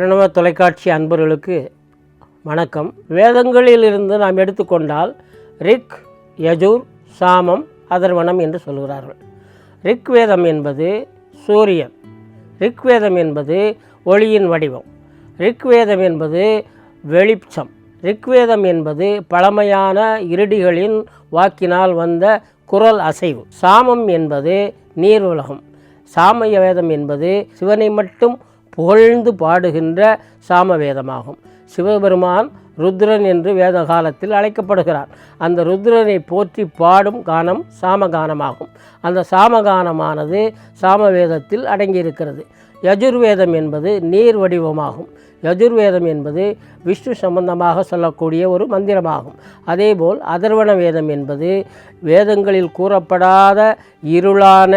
பிரணவ தொலைக்காட்சி அன்பர்களுக்கு வணக்கம். வேதங்களிலிருந்து நாம் எடுத்துக்கொண்டால் ரிக் யஜூர் சாமம் அதர்வனம் என்று சொல்கிறார்கள். ரிக் வேதம் என்பது சூரியன். ரிக் வேதம் என்பது ஒளியின் வடிவம். ரிக் வேதம் என்பது வெளிச்சம். ரிக்வேதம் என்பது பழமையான இருடிகளின் வாக்கினால் வந்த குரல் அசைவு. சாமம் என்பது நீர் உலகம் சாமய வேதம் என்பது சிவனை மட்டும் புகழ்ந்து பாடுகின்ற சாம வேதமாகும் சிவபெருமான் ருத்ரன் என்று வேத காலத்தில் அழைக்கப்படுகிறார். அந்த ருத்ரனை போற்றி பாடும் கானம் சாமகானமாகும். அந்த சாமகானமானது சாமவேதத்தில் அடங்கியிருக்கிறது. யஜுர்வேதம் என்பது நீர் வடிவமாகும். யஜுர்வேதம் என்பது விஷ்ணு சம்பந்தமாக சொல்லக்கூடிய ஒரு மந்திரமாகும். அதேபோல் அதர்வண வேதம் என்பது வேதங்களில் கூறப்படாத இருளான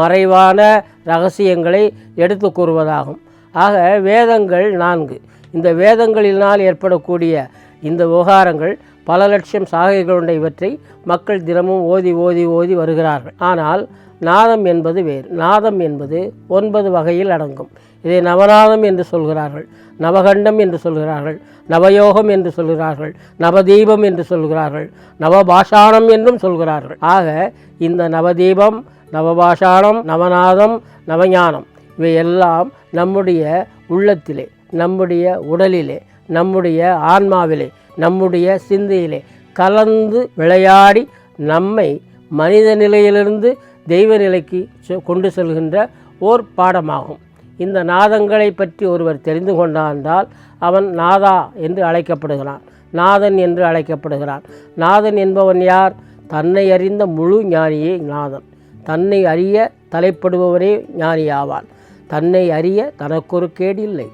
மறைவான ரகசியங்களை எடுத்து கூறுவதாகும். ஆக வேதங்கள் நான்கு. இந்த வேதங்களினால் ஏற்படக்கூடிய இந்த விவகாரங்கள் பல லட்சம் சாகைகளுடைய இவற்றை மக்கள் தினமும் ஓதி ஓதி ஓதி வருகிறார்கள். ஆனால் நாதம் என்பது வேறு. நாதம் என்பது ஒன்பது வகையில் அடங்கும். இதை நவநாதம் என்று சொல்கிறார்கள் நவகண்டம் என்று சொல்கிறார்கள் நவயோகம் என்று சொல்கிறார்கள் நவதீபம் என்று சொல்கிறார்கள் நவபாஷாணம் என்றும் சொல்கிறார்கள். ஆக இந்த நவதீபம் நவபாஷாணம் நவநாதம் நவஞானம் இவையெல்லாம் நம்முடைய உள்ளத்திலே நம்முடைய உடலிலே நம்முடைய ஆன்மாவிலே நம்முடைய சிந்தையிலே கலந்து விளையாடி நம்மை மனித நிலையிலிருந்து தெய்வ நிலைக்கு செ- கொண்டு செல்கின்ற ஓர் பாடமாகும். இந்த நாதங்களை பற்றி ஒருவர் தெரிந்து கொண்டான் அவன் நாதா என்று அழைக்கப்படுகிறான். நாதன் என்று அழைக்கப்படுகிறான். நாதன் என்பவன் யார்? தன்னை அறிந்த முழு ஞானியே நாதன். தன்னை அறிய தலைப்படுபவரே ஞானியாவான். தன்னை அறிய தனக்கொரு கேடில்லை.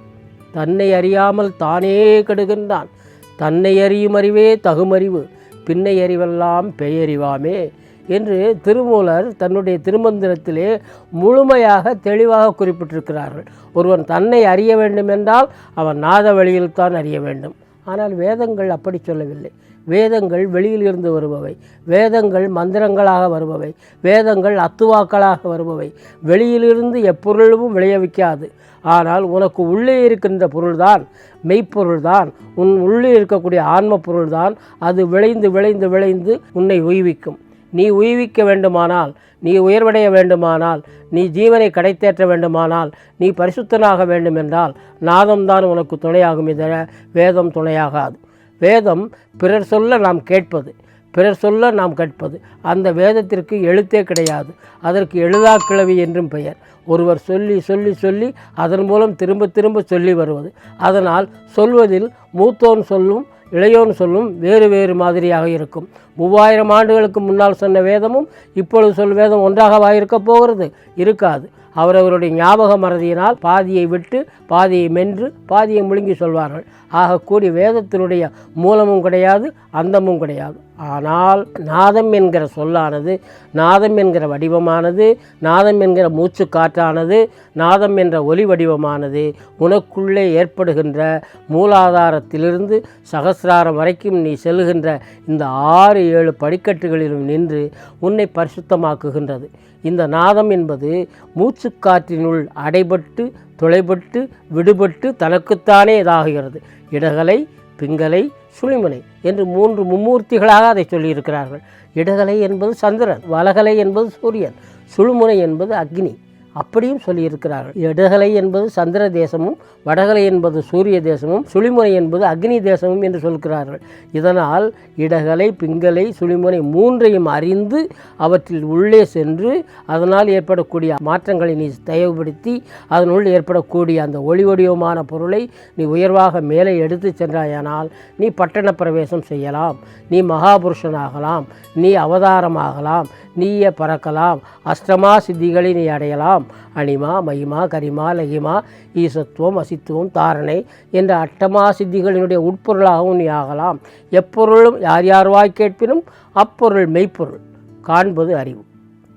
தன்னை அறியாமல் தானே கெடுகின்றான். தன்னை அறியும் அறிவே தகுமறிவு. பின்னை அறிவெல்லாம் பெயறிவாமே என்று திருமூலர் தன்னுடைய திருமந்திரத்திலே முழுமையாக தெளிவாக குறிப்பிட்டிருக்கிறார்கள். ஒருவன் தன்னை அறிய வேண்டுமென்றால் அவன் நாத வழியில்தான் அறிய வேண்டும். ஆனால் வேதங்கள் அப்படி சொல்லவில்லை. வேதங்கள் வெளியிலிருந்து வருபவை. வேதங்கள் மந்திரங்களாக வருபவை. வேதங்கள் அத்துவாக்களாக வருபவை. வெளியிலிருந்து எப்பொருளும் விளைவிக்காது ஆனால் உனக்கு உள்ளே இருக்கின்ற பொருள்தான் மெய்ப்பொருள்தான் உன் உள்ளே இருக்கக்கூடிய ஆன்ம பொருள்தான் அது விளைந்து விளைந்து விளைந்து உன்னை உய்விக்கும். நீ உய்விக்க வேண்டுமானால் நீ உயர்வடைய வேண்டுமானால் நீ ஜீவனை கடைத்தேற்ற வேண்டுமானால் நீ பரிசுத்தனாக வேண்டுமென்றால் நாதம்தான் உனக்கு துணையாகும் இதர வேதம் துணையாகாது. வேதம் பிறர் சொல்ல நாம் கேட்பது பிறர் சொல்ல நாம் கேட்பது அந்த வேதத்திற்கு எழுத்தே கிடையாது. அதற்கு எழுதா கிழவி என்றும் பெயர். ஒருவர் சொல்லி சொல்லி சொல்லி அதன் மூலம் திரும்ப திரும்ப சொல்லி வருவது. அதனால் சொல்வதில் மூத்தோன் சொல்லும் இளையோன் சொல்லும் வேறு வேறு மாதிரியாக இருக்கும். மூவாயிரம் ஆண்டுகளுக்கு முன்னால் சொன்ன வேதமும் இப்பொழுது சொல் வேதம் ஒன்றாகவா இருக்கப் போகிறது? இருக்காது. அவரவருடைய ஞாபக மறதியினால் பாதியை விட்டு பாதியை மென்று பாதியை முழுங்கி சொல்வார்கள். ஆக கூடி வேதத்தினுடைய மூலமும் கிடையாது அந்தமும் கிடையாது. ஆனால் நாதம் என்கிற சொல்லானது நாதம் என்கிற வடிவமானது நாதம் என்கிற மூச்சு காற்றானது நாதம் என்ற ஒலி வடிவமானது உனக்குள்ளே ஏற்படுகின்ற மூலாதாரத்திலிருந்து சகசிராரம் வரைக்கும் நீ செல்கின்ற இந்த ஆறு ஏழு படிக்கட்டுகளிலும் நின்று உன்னை பரிசுத்தமாக்குகின்றது. இந்த நாதம் என்பது மூச்சுக்காற்றினுள் அடைபட்டு துளைபட்டு விடுபட்டு தனக்குத்தானே இதாகிறது. இடகலை பிங்கலை சுழிமுனை என்று மூன்று மும்மூர்த்திகளாக அதை சொல்லியிருக்கிறார்கள். இடகலை என்பது சந்திரன் வலகலை என்பது சூரியன் சுழுமுனை என்பது அக்னி. அப்படியும் சொல்லியிருக்கிறார்கள். இடகலை என்பது சந்திர தேசமும் வடகலை என்பது சூரிய தேசமும் சுழிமுனை என்பது அக்னி தேசமும் என்று சொல்கிறார்கள். இதனால் இடகலை பிங்கலை சுழிமுனை மூன்றையும் அறிந்து அவற்றில் உள்ளே சென்று அதனால் ஏற்படக்கூடிய மாற்றங்களை நீ தயவுபடுத்தி அதனுள் ஏற்படக்கூடிய அந்த ஒளி வடிவமான பொருளை நீ உயர்வாக மேலே எடுத்து சென்றாயானால் நீ பட்டண பிரவேசம் செய்யலாம். நீ மகாபுருஷனாகலாம். நீ அவதாரமாகலாம். நீயே பறக்கலாம். அஷ்டமா சித்திகளை நீ அடையலாம். அனிமா மகிமா கரிமா லகிமா ஈசத்துவம் அசித்துவம் தாரணை என்ற அட்டமா சித்திகளினுடைய உட்பொருளாகவும் நீ ஆகலாம். எப்பொருளும் யார் யார் வாய் கேட்பினும் அப்பொருள் மெய்ப்பொருள். காண்பது அறிவு.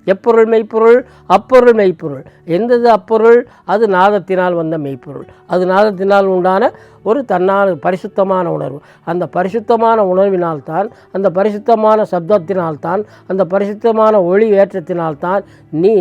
எப்பொருள் மெய்ப்பொருள் அப்பொருள் மெய்ப்பொருள். எந்தது அப்பொருள்? அது நாதத்தினால் வந்த மெய்ப்பொருள். அது நாதத்தினால் உண்டான ஒரு தன்னால் பரிசுத்தமான உணர்வு. அந்த பரிசுத்தமான உணர்வினால்தான் அந்த பரிசுத்தமான சப்தத்தினால்தான் அந்த பரிசுத்தமான ஒளி ஏற்றத்தினால்தான் நீ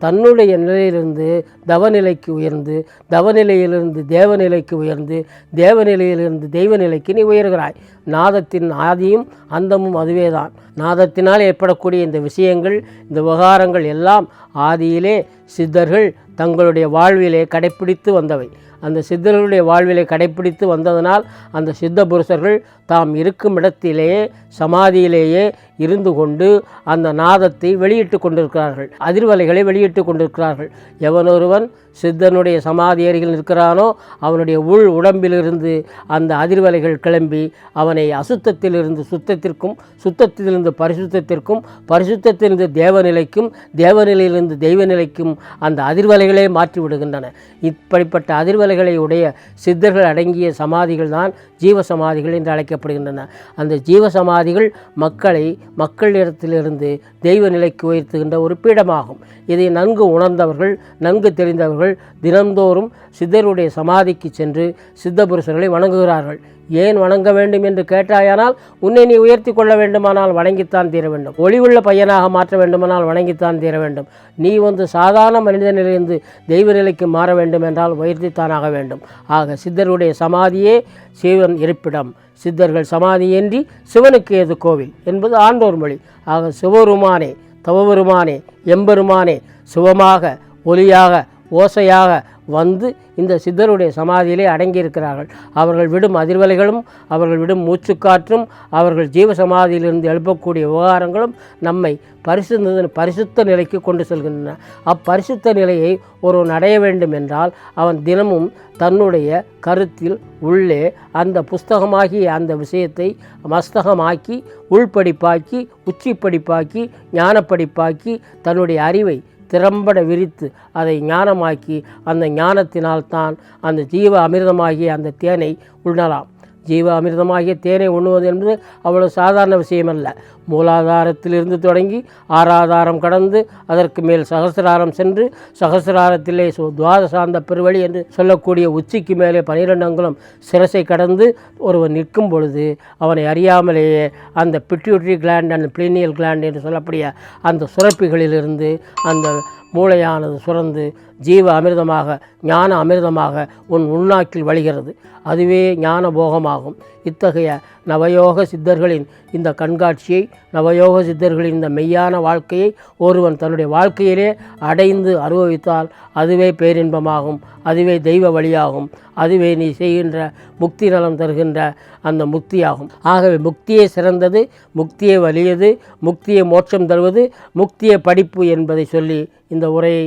தன்னுடைய நிலையிலிருந்து தவநிலைக்கு உயர்ந்து தவநிலையிலிருந்து தேவநிலைக்கு உயர்ந்து தேவநிலையிலிருந்து தெய்வ நிலைக்கு நீ உயர்கிறாய். நாதத்தின் ஆதியும் அந்தமும் அதுவேதான். நாதத்தினால் ஏற்படக்கூடிய இந்த விஷயங்கள் இந்த விவகாரங்கள் எல்லாம் ஆதியிலே சித்தர்கள் தங்களுடைய வாழ்விலே கடைப்பிடித்து வந்தவை. அந்த சித்தர்களுடைய வாழ்விலை கடைப்பிடித்து வந்ததனால் அந்த சித்த புருஷர்கள் தாம் இருக்கும் இடத்திலேயே சமாதியிலேயே இருந்து கொண்டு அந்த நாதத்தை வெளியிட்டு கொண்டிருக்கிறார்கள். அதிர்வலைகளை வெளியிட்டு கொண்டிருக்கிறார்கள். எவனொருவன் சித்தனுடைய சமாதி அருகில் நிற்கிறானோ அவனுடைய உள் உடம்பிலிருந்து அந்த அதிர்வலைகள் கிளம்பி அவனை அசுத்தத்திலிருந்து சுத்தத்திற்கும் சுத்தத்திலிருந்து பரிசுத்தத்திற்கும் பரிசுத்தத்திலிருந்து தேவநிலைக்கும் தேவநிலையிலிருந்து தெய்வ நிலைக்கும் அந்த அதிர்வலைகளே மாற்றி விடுகின்றன இப்படிப்பட்ட அதிர்வலைகளை உடைய சித்தர்கள் அடங்கிய சமாதிகள் தான் ஜீவ சமாதிகள் என்று அழைக்கப்படுகின்றன. அந்த ஜீவ சமாதிகள் மக்களை மக்களிடத்திலிருந்து தெய்வ நிலைக்கு உயர்த்துகின்ற ஒரு பீடமாகும். இதை நன்கு உணர்ந்தவர்கள் நன்கு தெரிந்தவர்கள் தினந்தோறும் சித்தருடைய சமாதிக்கு சென்று சித்த புருஷர்களை வணங்குகிறார்கள். ஏன் வணங்க வேண்டும் என்று கேட்டாயானால் உன்னை நீ உயர்த்தி கொள்ள வேண்டுமானால் வணங்கித்தான் தீர வேண்டும். ஒளிவுள்ள பையனாக மாற்ற வேண்டுமானால் வணங்கித்தான் தீர வேண்டும். நீ வந்து சாதாரண மனித நிலையிலிருந்து தெய்வ நிலைக்கு மாற வேண்டும் என்றால் உயர்த்தித்தானாக வேண்டும். ஆக சித்தருடைய சமாதியே சிவன் இருப்பிடம். சித்தர்கள் சமாதியின்றி சிவனுக்கு ஏது கோவில்? என்பது ஆண்டோர் மொழி. ஆக சிவருமானே தவபெருமானே எம்பெருமானே சிவமாக ஒலியாக ஓசையாக வந்து இந்த சித்தருடைய சமாதியிலே அடங்கியிருக்கிறார்கள். அவர்கள் விடும் அதிர்வலைகளும் அவர்கள் விடும் மூச்சுக்காற்றும் அவர்கள் ஜீவ சமாதியிலிருந்து எழுப்பக்கூடிய விவகாரங்களும் நம்மை பரிசுத்த பரிசுத்த நிலைக்கு கொண்டு செல்கின்றன. அப்பரிசுத்த நிலையை ஒருவன் அடைய வேண்டும் என்றால் அவன் தினமும் தன்னுடைய கருத்தில் உள்ளே அந்த புஸ்தகமாகிய அந்த விஷயத்தை மஸ்தகமாக்கி உள்படிப்பாக்கி உச்சிப்படிப்பாக்கி ஞானப்படிப்பாக்கி தன்னுடைய அறிவை திறம்பட விரித்து அதை ஞானமாக்கி அந்த ஞானத்தினால்தான் அந்த ஜீவ அமிர்தமாகிய அந்த தேனை உண்ணலாம். ஜீவ அமிர்தமாகிய தேனை உண்ணுவது என்பது அவ்வளவு சாதாரண விஷயமல்ல. மூலாதாரத்திலிருந்து தொடங்கி ஆறாதாரம் கடந்து அதற்கு மேல் சகசிராரம் சென்று சகசிராரத்திலே சு- துவாதசாந்த பெருவழி என்று சொல்லக்கூடிய உச்சிக்கு மேலே பனிரெண்டு அங்குலம் சிரசை கடந்து ஒருவன் நிற்கும் பொழுது அவனை அறியாமலேயே அந்த pituitary gland and pineal gland என்று சொல்லக்கூடிய அந்த சுரப்பிகளிலிருந்து அந்த மூளையானது சுரந்து ஜீவ அமிர்தமாக ஞான அமிர்தமாக உன் உள்நாக்கில் வழிகிறது. அதுவே ஞான போகமாகும் இத்தகைய நவயோக சித்தர்களின் இந்த கண்காட்சியை நவயோக சித்தர்களின் இந்த மெய்யான வாழ்க்கையை ஒருவன் தன்னுடைய வாழ்க்கையிலே அடைந்து அனுபவித்தால் அதுவே பேரின்பமாகும் அதுவே தெய்வ வழியாகும் அதுவே நீ செய்கின்ற முக்தி நலம் தருகின்ற அந்த முக்தியாகும். ஆகவே முக்தியே சிறந்தது முக்தியே வலியது முக்தியை மோட்சம் தருவது முக்தியை படிப்பு என்பதை சொல்லி இந்த உரையை